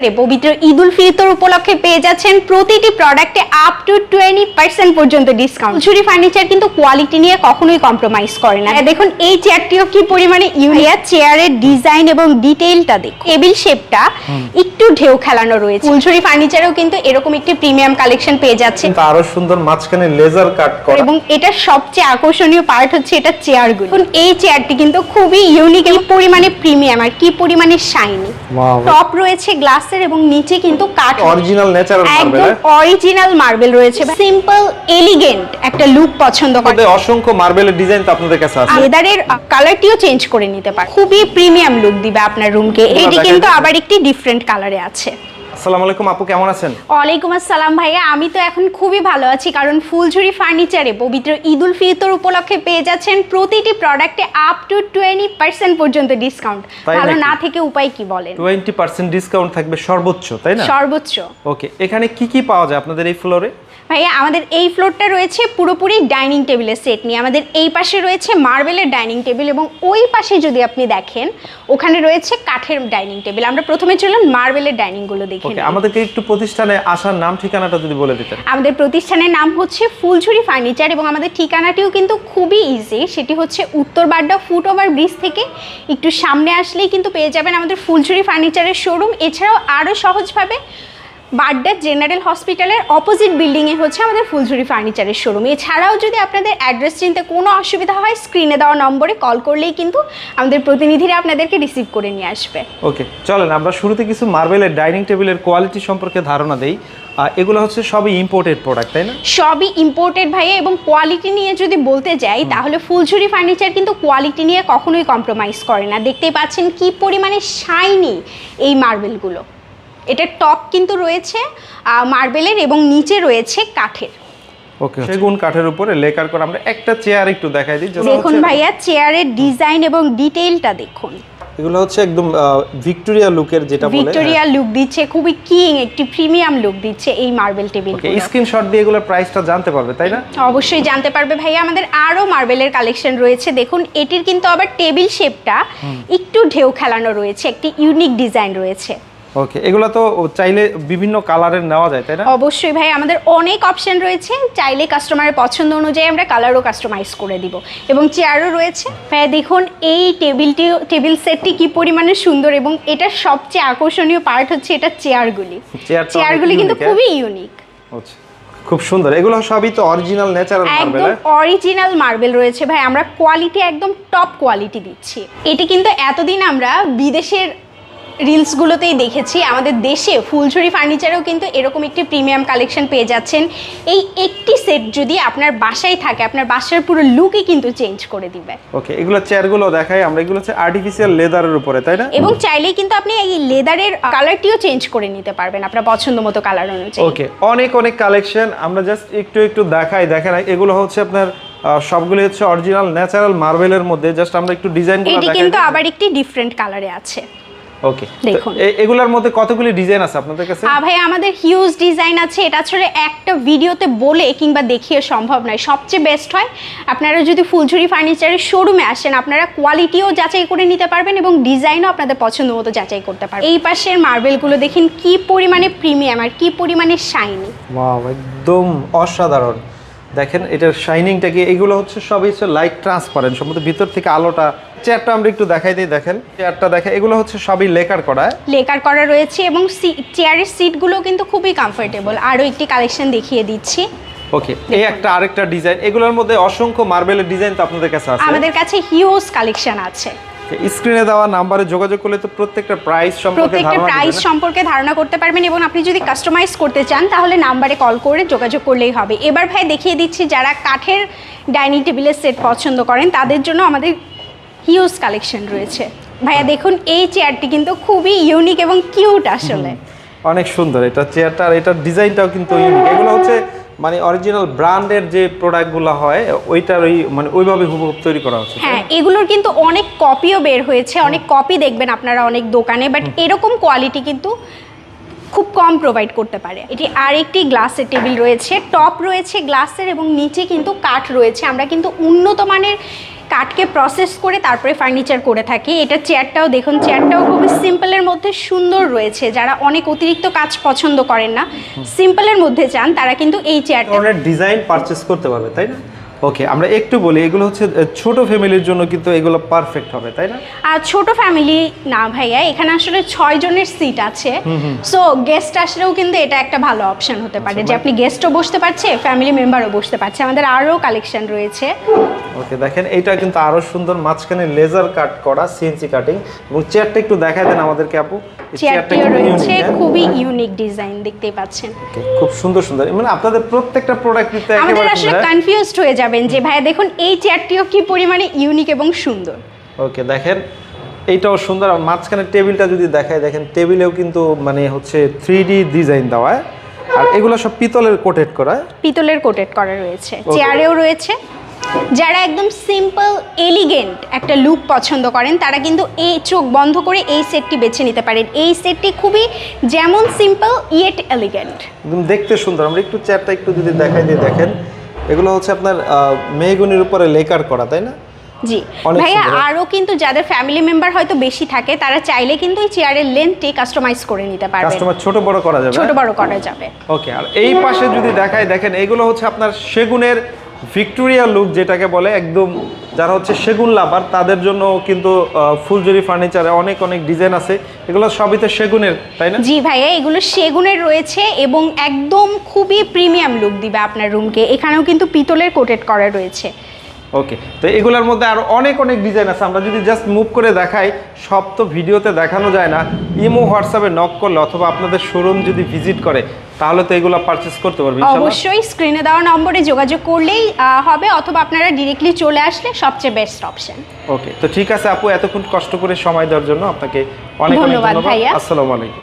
পবিত্র ঈদ উল ফিতর উপলক্ষে পেয়ে যাচ্ছেন প্রতিটি প্রোডাক্টে আপ টু টোয়েন্টি পার্সেন্ট পর্যন্ত ডিসকাউন্ট ঝুরি ফার্নিচার কিন্তু কোয়ালিটি নিয়ে কখনোই কম্প্রোমাইজ করে না। দেখুন এই চেয়ারটিও কি পরিমাণে ইউনিয়া চেয়ারের ডিজাইন এবং ডিটেইলটা দেখুন। টেবিল শেপটা একটু ঢেউ খেলানো রয়েছে। ফুলঝুরি ফার্নিচারেও কিন্তু এরকম একটি প্রিমিয়াম কালেকশন পেয়ে যাচ্ছে। আরও সুন্দর মাঝখানে লেজার কাট করা। এবং এটার সবচেয়ে আকর্ষণীয় পার্ট হচ্ছে এটা চেয়ারগুলো এই চেয়ারটি কিন্তু খুবই ইউনিক কি পরিমাণে প্রিমিয়াম আর কি পরিমাণে শাইনি টপ রয়েছে গ্লাসের এবং নিচে কিন্তু কাঠ অরিজিনাল ন্যাচারাল মার্বেল একদম অরিজিনাল মার্বেল রয়েছে। সিম্পল এলিগেন্ট একটা লুক পছন্দ করে। অসংখ্য মার্বেলের ডিজাইন তো আপনাদের কাছে আছে। লেদারের কালারটিও চেঞ্জ করে নিতে পারে। খুবই প্রিমিয়াম লুক দিবে আপনার রুমকে এটি কিন্তু আবার একটি ডিফারেন্ট কালারে আছে। আসসালামু আলাইকুম আপু কেমন আছেন? ওয়ালাইকুম আসসালাম ভাইয়া আমি তো এখন খুবই ভালো আছি কারণ ফুলঝুরি ফার্নিচারে পবিত্র ঈদুল ফিতর উপলক্ষে পেয়ে যাচ্ছেন প্রতিটি প্রোডাক্টে আপ টু টোয়েন্টি পার্সেন্ট পর্যন্ত ডিসকাউন্ট ভালো না থেকে উপায় কি বলেন? টোয়েন্টি পার্সেন্ট ডিসকাউন্ট থাকবে সর্বোচ্চ তাই না? সর্বোচ্চ। ওকে এখানে কি কি পাওয়া যায় আপনাদের এই ফ্লোরে ভাইয়া আমাদের এই ফ্লোরটা রয়েছে পুরোপুরি ডাইনিং টেবিলের সেট নিয়ে। আমাদের এই পাশে রয়েছে মার্বেলের ডাইনিং টেবিল এবং ওই পাশে যদি আপনি দেখেন ওখানে রয়েছে কাঠের ডাইনিং টেবিল আমরা প্রথমে চললাম মার্বেলের ডাইনিংগুলো দেখে। আমাদেরকে একটু প্রতিষ্ঠানে আসার নাম ঠিকানাটা যদি বলে দিতেন। আমাদের প্রতিষ্ঠানের নাম হচ্ছে ফুলঝুরি ফার্নিচার এবং আমাদের ঠিকানাটিও কিন্তু খুবই ইজি সেটি হচ্ছে উত্তর বাড্ডা ফুট ওভার ব্রিজ থেকে একটু সামনে আসলেই কিন্তু পেয়ে যাবেন আমাদের ফুলঝুরি ফার্নিচারের শোরুম এছাড়াও আরও সহজভাবে বাড্ডা জেনারেল হসপিটালের অপোজিট বিল্ডিংয়ে হচ্ছে আমাদের ফুলঝুরি ফার্নিচারের শোরুম। এছাড়াও যদি আপনাদের অ্যাড্রেস চিনতে কোনো অসুবিধা হয় স্ক্রিনে দেওয়া নম্বরে কল করলেই কিন্তু আমাদের প্রতিনিধিরা আপনাদেরকে রিসিভ করে নিয়ে আসবে। ওকে চলেন আমরা শুরুতে কিছু মার্বেলের ডাইনিং টেবিলের কোয়ালিটি সম্পর্কে ধারণা দেই। এগুলো হচ্ছে সবই ইম্পোর্টেড প্রোডাক্ট তাই না? সবই ইম্পোর্টেড ভাইয়া এবং কোয়ালিটি নিয়ে যদি বলতে যাই তাহলে ফুলঝুরি ফার্নিচার কিন্তু কোয়ালিটি নিয়ে কখনোই কম্প্রোমাইজ করে না। দেখতেই পাচ্ছেন কি পরিমাণে শাইনি এই মার্বেলগুলো। এটার টপ কিন্তু রয়েছে মার্বেলের এবং নিচে রয়েছে কাঠের। ওকে সেগুন কাঠের উপরে লেকার করে আমরা একটা চেয়ার একটু দেখাই দিই দেখুন ভাইয়া চেয়ারের ডিজাইন এবং ডিটেইলটা দেখুন। এগুলো হচ্ছে একদম ভিক্টোরিয়া লুকের যেটা বলে ভিক্টোরিয়া লুক দিচ্ছে খুবই কিং একটি প্রিমিয়াম লুক দিচ্ছে এই মার্বেল টেবিল ওকে স্ক্রিনশট দিয়ে এগুলোর প্রাইসটা জানতে পারবে তাই না? অবশ্যই জানতে পারবে ভাইয়া আমাদের আরও মার্বেলের কালেকশন রয়েছে। দেখুন এটির কিন্তু আবার টেবিল শেপটা একটু ঢেউ খেলানো রয়েছে একটি ইউনিক ডিজাইন রয়েছে। ওকে এগুলো তো চাইলে বিভিন্ন কালারের নেওয়া যায় তাই না? অবশ্যই ভাই আমাদের অনেক অপশন রয়েছে। চাইলে কাস্টমারের পছন্দ অনুযায়ী আমরা কালারও কাস্টমাইজ করে দিব। এবং চেয়ারও রয়েছে। ভাইয়া দেখুন এই টেবিলটি টেবিল সেটটি কি পরিমাণে সুন্দর এবং এটার সবচেয়ে আকর্ষণীয় পার্ট হচ্ছে এটা চেয়ারগুলি চেয়ারগুলি কিন্তু হ্যাঁ? খুবই ইউনিক আচ্ছা খুব সুন্দর। এগুলো সবই তো অরিজিনাল ন্যাচারাল মার্বেল একদম অরিজিনাল মার্বেল রয়েছে ভাই। আমরা কোয়ালিটি একদম টপ কোয়ালিটি দিচ্ছি। এটি কিন্তু এতদিন আমরা বিদেশের রিলসগুলোতেই দেখেছি। আমাদের দেশে ফুলঝুরি ফার্নিচারেও কিন্তু এরকম একটি প্রিমিয়াম কালেকশন পেয়ে যাচ্ছেন। এই একটি সেট যদি আপনার বাসায় থাকে আপনার বাসার পুরো লুকই কিন্তু চেঞ্জ করে দিবে। ওকে এগুলো চেয়ারগুলো দেখাই আমরা এগুলো হচ্ছে আর্টিফিশিয়াল লেদারের উপরে তাই না? এবং চাইলেই কিন্তু আপনি এই লেদারের কালারটিও চেঞ্জ করে নিতে পারবেন আপনার পছন্দ মতো কালার অনুযায়ী। ওকে অনেক অনেক কালেকশন আমরা জাস্ট একটু একটু দেখাই দেখেন এগুলো হচ্ছে আপনার সবগুলো হচ্ছে অরিজিনাল ন্যাচারাল মার্বেলের মধ্যে জাস্ট আমরা একটু ডিজাইনগুলো এটি দেখাই কিন্তু আবার একটি ডিফারেন্ট কালারে আছে। ওকে দেখুন। এগুলোর মধ্যে কতগুলি ডিজাইন আছে আপনাদের কাছে? আ, ভাই আমাদের হিউজ ডিজাইন আছে। এটা আসলে একটা ভিডিওতে বলে কিংবা দেখিয়ে সম্ভব নয়। সবচেয়ে বেস্ট হয় আপনারা যদি ফুলঝুরি ফার্নিচারের শোরুমে আসেন আপনারা কোয়ালিটিও যাচাই করে নিতে পারবেন এবং ডিজাইনও আপনাদের পছন্দ মতো যাচাই করতে পারবেন। এই পাশের মার্বেলগুলো দেখেন কি পরিমাণে প্রিমিয়াম আর কি পরিমাণে শাইনি ওয়াও একদম অসাধারণ। দেখেন এটার শাইনিংটা কি? এগুলো হচ্ছে সবই হচ্ছে লাইট ট্রান্সপারেন্ট সম্ভবত ভিতর থেকে আলোটা চেয়ারটা আমরা একটু দেখাই দিই দেখেন। চেয়ারটা দেখে এগুলো হচ্ছে সবই লেকার করা? লেকার করা রয়েছে এবং চেয়ারের সিটগুলো কিন্তু খুবই কমফোর্টেবল আরও একটি কালেকশন দেখিয়ে দিচ্ছি। ওকে এই একটা আরেকটা ডিজাইন এগুলোর মধ্যে অসংখ্য মার্বেলের ডিজাইন তো আপনাদের কাছে আছে। আমাদের কাছে হিউজ কালেকশন আছে। স্ক্রিনে দেওয়া নাম্বারে যোগাযোগ করলে তো প্রত্যেকটা প্রাইস সম্পর্কে প্রত্যেকটা প্রাইস সম্পর্কে ধারণা করতে পারবেন এবং আপনি যদি কাস্টমাইজ করতে চান তাহলে নাম্বারে কল করে যোগাযোগ করলেই হবে। এবার ভাই দেখিয়ে দিচ্ছি যারা কাঠের ডাইনিং টেবিলের সেট পছন্দ করেন তাদের জন্য আমাদের হিউজ কালেকশন রয়েছে। ভাইয়া দেখুন এই চেয়ারটি কিন্তু খুবই ইউনিক এবং কিউট আসলে। অনেক সুন্দর। এটা চেয়ারটা আর এটার ডিজাইনটাও কিন্তু ইউনিক এগুলো হচ্ছে মানে অরিজিনাল ব্র্যান্ডের যে প্রোডাক্টগুলো হয় ওইটার ওই মানে ওইভাবে হুবহু তৈরি করা হচ্ছে হ্যাঁ এগুলোর কিন্তু অনেক কপিও বের হয়েছে। অনেক কপি দেখবেন আপনারা অনেক দোকানে বাট এরকম কোয়ালিটি কিন্তু খুব কম প্রোভাইড করতে পারে। এটি আরেকটি গ্লাসের টেবিল রয়েছে। টপ রয়েছে গ্লাসের এবং নিচে কিন্তু কাঠ রয়েছে। আমরা কিন্তু উন্নত মানের কাঠকে প্রসেস করে তারপরে ফার্নিচার করে থাকি। এটা চেয়ারটাও দেখুন চেয়ারটাও খুবই সিম্পলের মধ্যে সুন্দর রয়েছে। যারা অনেক অতিরিক্ত কাজ পছন্দ করেন না সিম্পলের মধ্যে চান তারা কিন্তু এই চেয়ারটা ডিজাইন পারচেস করতে পারবে তাই না? ওকে আমরা একটু বলি এগুলো হচ্ছে ছোট ফ্যামিলির জন্য কিন্তু এগুলো পারফেক্ট হবে তাই না? আর ছোট ফ্যামিলি না ভাইয়া এখানে আসলে ছয় জনের সিট আছে। সো গেস্ট আসলেও কিন্তু এটা একটা ভালো অপশন হতে পারে যে আপনি গেস্টও বসতে পারছে ফ্যামিলি মেম্বারও বসতে পারছে। আমাদের আরও কালেকশন রয়েছে। ওকে দেখেন এইটা কিন্তু আরও সুন্দর মাঝখানে লেজার কাট করা সিএনসি কাটিং এবং চেয়ারটা একটু দেখায় দেন আমাদেরকে আপু। চেয়ারটা চেয়ারটিও রয়েছে হ্যাঁ? খুবই ইউনিক ডিজাইন দেখতেই পাচ্ছেন। খুব সুন্দর সুন্দর। মানে আপনাদের প্রত্যেকটা প্রোডাক্ট আমাদের একেবারে আসলে সুন্দর, হ্যাঁ? কনফিউজড হয়ে যাবেন যে ভাইয়া দেখুন এই চেয়ারটিও কি পরিমাণে ইউনিক এবং সুন্দর। ওকে দেখেন এইটাও সুন্দর। আর মাঝখানে টেবিলটা যদি দেখায় দেখেন টেবিলেও কিন্তু মানে হচ্ছে থ্রি ডিজাইন দেওয়া হয়। আর এগুলো সব পিতলের কোটেড করা পিতলের কোটেড করা রয়েছে। চেয়ারেও রয়েছে। যারা একদম সিম্পল এলিগেন্ট একটা লুক পছন্দ করেন তারা কিন্তু এই চোখ বন্ধ করে এই সেটটি বেছে নিতে পারেন। এই সেটটি খুবই যেমন সিম্পল ইয়েট এলিগেন্ট একদম দেখতে সুন্দর। আমরা একটু চেয়ারটা একটু যদি দেখাই দিয়ে দেখেন এগুলো হচ্ছে আপনার মেহগুনির উপরে লেকার করা তাই না? জি। ভাইয়া। আরও কিন্তু যাদের ফ্যামিলি মেম্বার হয়তো বেশি থাকে তারা চাইলে কিন্তু এই চেয়ারের লেন্থটি কাস্টমাইজ করে নিতে পারবে কাস্টমার ছোট বড় করা যাবে ছোট বড় করা যাবে। ওকে আর এই পাশে যদি দেখায় দেখেন এগুলো হচ্ছে আপনার সেগুনের ভিক্টোরিয়া লুক যেটাকে বলে একদম যারা হচ্ছে সেগুন লাভার তাদের জন্য কিন্তু ফুলজুরি ফার্নিচারে অনেক অনেক ডিজাইন আছে। এগুলো সবই তো সেগুনের তাই না? জি ভাইয়া এগুলো সেগুনের রয়েছে এবং একদম খুবই প্রিমিয়াম লুক দিবে আপনার রুমকে এখানেও কিন্তু পিতলের কোটেড করা রয়েছে। ওকে তো এগুলোর মধ্যে আরও অনেক অনেক ডিজাইন আছে। আমরা যদি জাস্ট মুভ করে দেখাই সব তো ভিডিওতে দেখানো যায় না। ইমো হোয়াটসঅ্যাপে নক করলে অথবা আপনাদের শোরুম যদি ভিজিট করে তাহলে তো এগুলো পারচেস করতে পারবেন অবশ্যই স্ক্রিনে দেওয়া নম্বরে যোগাযোগ করলেই হবে অথবা আপনারা ডিরেক্টলি চলে আসলে সবচেয়ে বেস্ট অপশন ওকে তো ঠিক আছে আপু এতক্ষণ কষ্ট করে সময় দেওয়ার জন্য আপনাকে অনেক অনেক ধন্যবাদ ধন্যবাদ। ভাইয়া। আসসালামু আলাইকুম।